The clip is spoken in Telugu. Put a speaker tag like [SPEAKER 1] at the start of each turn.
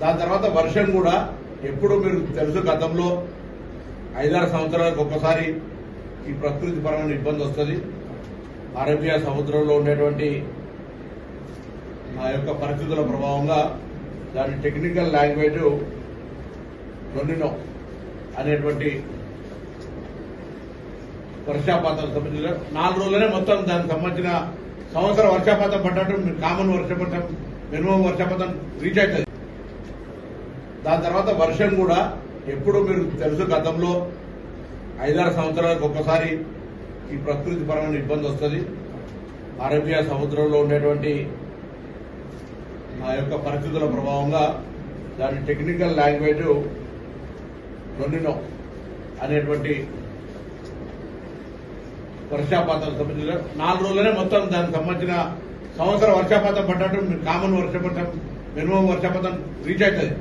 [SPEAKER 1] దాని తర్వాత వర్షం కూడా ఎప్పుడు మీరు తెలుసు గతంలో ఐదారు సంవత్సరాలకు ఒక్కసారి ఈ ప్రకృతి పరమైన ఇబ్బంది వస్తుంది. అరేబియా సముద్రంలో ఉండేటువంటి ఆ యొక్క పరిస్థితుల ప్రభావంగా దాని టెక్నికల్ లాంగ్వేజ్ లొనినో అనేటువంటి వర్షాపాతం సంబంధించిన నాలుగు రోజులనే మొత్తం దానికి సంబంధించిన సంవత్సరం వర్షాపాతం పడ్డట్టు కామన్ వర్షపాతం మినిమం వర్షపాతం రీచ్ అవుతుంది. దాని తర్వాత వర్షం కూడా ఎప్పుడు మీరు తెలుసు గతంలో ఐదారు సంవత్సరాలకు ఒక్కసారి ఈ ప్రకృతి పరమైన ఇబ్బంది వస్తుంది. అరేబియా సముద్రంలో ఉండేటువంటి ఆ యొక్క పరిస్థితుల ప్రభావంగా దాని టెక్నికల్ లాంగ్వేజ్ లొనినో అనేటువంటి వర్షాపాతం సంబంధించిన నాలుగు రోజులనే మొత్తం దానికి సంబంధించిన సంవత్సరం వర్షాపాతం పడ్డట్టు కామన్ వర్షపాతం మినిమం వర్షపాతం రీచ్ అవుతుంది.